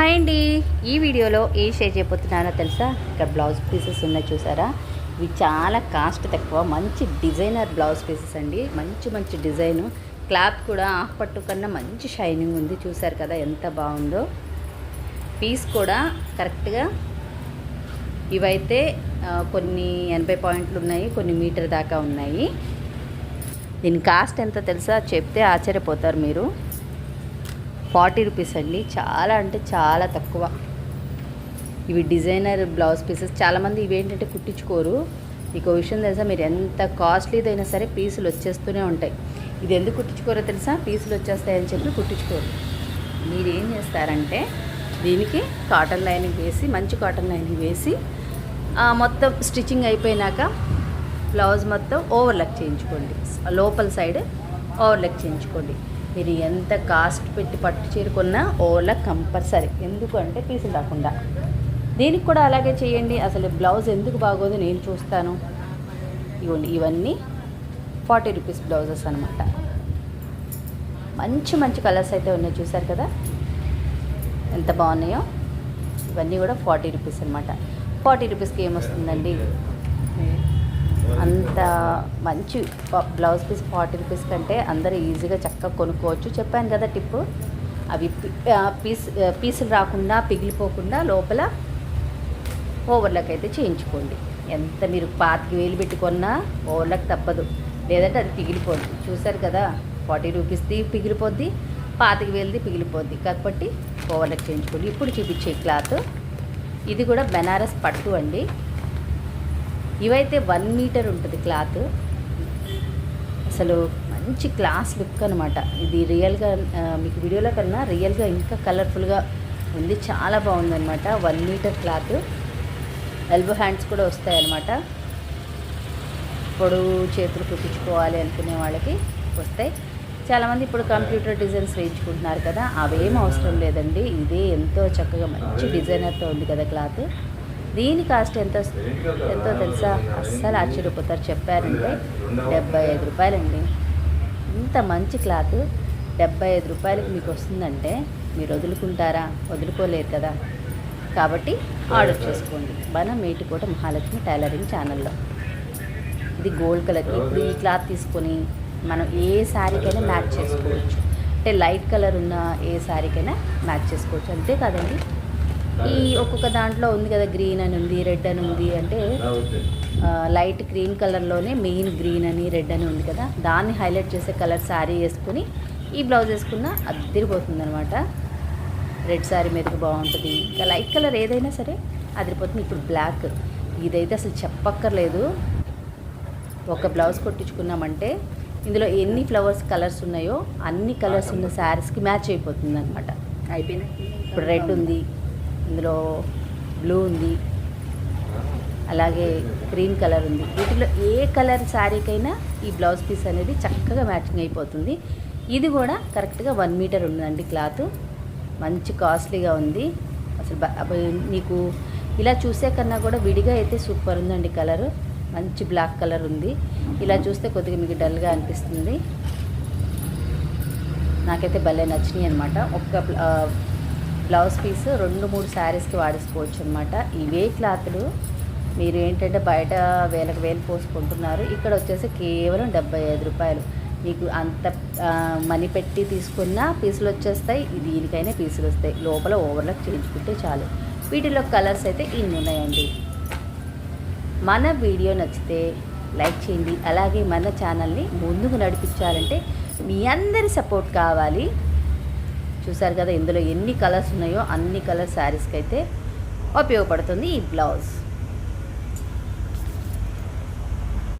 Hi అండి. ఈ వీడియోలో ఏ షేర్ చేయబోతున్నానో తెలుసా? ఇక్కడ బ్లౌజ్ పీసెస్ ఉన్నాయి చూసారా? ఇవి చాలా కాస్ట్ తక్కువ మంచి డిజైనర్ బ్లౌజ్ పీసెస్ అండి. మంచి మంచి డిజైను. క్లాత్ కూడా ఆఫ్ పట్టు కన్నా మంచి షైనింగ్ ఉంది. చూసారు కదా ఎంత బాగుందో. పీస్ కూడా కరెక్ట్గా ఇవైతే కొన్ని ఎనభై పాయింట్లు ఉన్నాయి కొన్ని మీటర్ దాకా ఉన్నాయి. దీని కాస్ట్ ఎంత తెలుసా? చెప్తే ఆశ్చర్యపోతారు మీరు. ఫార్టీ రూపీస్ అండి. చాలా అంటే చాలా తక్కువ. ఇవి డిజైనర్ బ్లౌజ్ పీసెస్. చాలామంది ఇవేంటంటే కుట్టించుకోరు. మీకు విషయం తెలుసా? మీరు ఎంత కాస్ట్లీదైనా సరే పీసులు వచ్చేస్తూనే ఉంటాయి. ఇది ఎందుకు కుట్టించుకోరో తెలుసా? పీసులు వచ్చేస్తాయని చెప్పి కుట్టించుకోరు. మీరు ఏం చేస్తారంటే దీనికి కాటన్ లైనింగ్ వేసి మంచి కాటన్ లైనింగ్ వేసి మొత్తం స్టిచ్చింగ్ అయిపోయినాక బ్లౌజ్ మొత్తం ఓవర్లక్ చేయించుకోండి. లోపల సైడ్ ఓవర్లక్ చేయించుకోండి. మీరు ఎంత కాస్ట్ పెట్టి పట్టు చీర ఓలా కంపల్సరీ. ఎందుకంటే పీసులు రాకుండా. దీనికి కూడా అలాగే చేయండి. అసలు బ్లౌజ్ ఎందుకు బాగోదు నేను చూస్తాను. ఇవ్వండి. ఇవన్నీ ఫార్టీ రూపీస్ బ్లౌజెస్ అనమాట మంచి మంచి కలర్స్ అయితే ఉన్నాయి. చూసారు కదా? ఎంత బాగున్నాయో? ఇవన్నీ కూడా ఫార్టీ రూపీస్ అనమాట ఫార్టీ రూపీస్కి ఏమొస్తుందండి? మంచి బ్లౌజ్ పీస్ ఫార్టీ రూపీస్ కంటే అందరూ ఈజీగా చక్కగా కొనుక్కోవచ్చు. చెప్పాను కదా టిప్పు. అవి పీస్ పీసులు రాకుండా పిగిలిపోకుండా లోపల ఓవర్లకు అయితే చేయించుకోండి. ఎంత మీరు పాతికి వేలు పెట్టుకున్నా ఓవర్లకు తప్పదు. లేదంటే అది పిగిలిపోద్ది. చూసారు కదా ఫార్టీ రూపీస్ది పిగిలిపోద్ది పాతికి వేలది పిగిలిపోద్ది. కాబట్టి ఓవర్లకు చేయించుకోండి. ఇప్పుడు చూపించే క్లాత్. ఇది కూడా బెనారస్ పట్టు అండి. ఇవైతే వన్ మీటర్ ఉంటుంది క్లాత్ అసలు మంచి క్లాస్ లుక్ అనమాట ఇది రియల్గా మీకు వీడియోలో కన్నా రియల్గా ఇంకా కలర్ఫుల్గా ఉంది చాలా బాగుందన్నమాట one metre cloth elbow hands కూడా వస్తాయన్నమాట. పొడవు చేతులు కుట్టించుకోవాలి అనుకునే వాళ్ళకి వస్తాయి. చాలామంది ఇప్పుడు కంప్యూటర్ డిజైన్స్ వేయించుకుంటున్నారు కదా అవేం అవసరం లేదండి. ఇదే ఎంతో చక్కగా మంచి డిజైనర్తో ఉంది కదా క్లాత్ దీని కాస్ట్ ఎంత ఎంతో తెలుసా? అస్సలు ఆశ్చర్యపోతారు. చెప్పారంటే డెబ్బై ఐదు రూపాయలండి. ఇంత మంచి క్లాత్ డెబ్బై ఐదు రూపాయలకి మీకు వస్తుందంటే మీరు వదులుకుంటారా? వదులుకోలేరు కదా. కాబట్టి ఆర్డర్ చేసుకోండి. మన మేటికోట మహాలక్ష్మి టైలరింగ్ ఛానల్లో. ఇది గోల్డ్ కలర్ ఇప్పుడు ఈ క్లాత్ తీసుకొని మనం ఏ శారీకైనా మ్యాచ్ చేసుకోవచ్చు. అంటే లైట్ కలర్ ఉన్న ఏ శారీకైనా మ్యాచ్ చేసుకోవచ్చు. అంతే కాదండి. ఈ ఒక్కొక్క దాంట్లో ఉంది కదా గ్రీన్ అని ఉంది రెడ్ అని ఉంది అంటే లైట్ క్రీమ్ కలర్లోనే మెయిన్ గ్రీన్ అని రెడ్ అని ఉంది కదా. దాన్ని హైలైట్ చేసే కలర్ శారీ వేసుకుని ఈ బ్లౌజ్ వేసుకున్న అదిరిపోతుంది అనమాట రెడ్ శారీ మీదకి బాగుంటుంది. ఇంకా లైట్ కలర్ ఏదైనా సరే అదిరిపోతుంది. ఇప్పుడు బ్లాక్ ఇదైతే అసలు చెప్పక్కర్లేదు. ఒక బ్లౌజ్ కొట్టించుకున్నామంటే ఇందులో ఎన్ని ఫ్లవర్స్ కలర్స్ ఉన్నాయో అన్ని కలర్స్ ఉన్న శారీస్కి మ్యాచ్ అయిపోతుంది అనమాట అయిపోయింది ఇప్పుడు రెడ్ ఉంది. ఇందులో బ్లూ ఉంది. అలాగే గ్రీన్ కలర్ ఉంది. వీటిలో ఏ కలర్ శారీకైనా ఈ బ్లౌజ్ పీస్ అనేది చక్కగా మ్యాచింగ్ అయిపోతుంది. ఇది కూడా కరెక్ట్గా వన్ మీటర్ ఉందండి క్లాత్. మంచి కాస్ట్లీగా ఉంది. అసలు మీకు ఇలా చూసే కన్నా కూడా విడిగా అయితే సూపర్ ఉందండి కలర్. మంచి బ్లాక్ కలర్ ఉంది. ఇలా చూస్తే కొద్దిగా మీకు డల్గా అనిపిస్తుంది. నాకైతే భలే నచ్చినాయి అనమాట ఒక్క బ్లౌజ్ పీస్ రెండు మూడు శారీస్కి వాడేసుకోవచ్చు అనమాట ఇవే క్లాత్లు మీరు ఏంటంటే బయట వేలకు వేలు పోసుకుంటున్నారు. ఇక్కడ వచ్చేసి కేవలం డెబ్బై ఐదు రూపాయలు. మీకు అంత మనీ పెట్టి తీసుకున్న పీసులు వచ్చేస్తాయి. దీనికైనా పీసులు వస్తాయి. లోపల ఓవర్లాక్ చేయించుకుంటే చాలు. వీటిలో కలర్స్ అయితే ఇన్ని ఉన్నాయండి. మన వీడియో నచ్చితే లైక్ చేయండి. అలాగే మన ఛానల్ని ముందుకు నడిపించాలంటే మీ అందరి సపోర్ట్ కావాలి. చూసారు కదా ఇందులో ఎన్ని కలర్స్ ఉన్నాయో అన్ని కలర్ శారీస్కి అయితే ఉపయోగపడుతుంది ఈ బ్లౌజ్.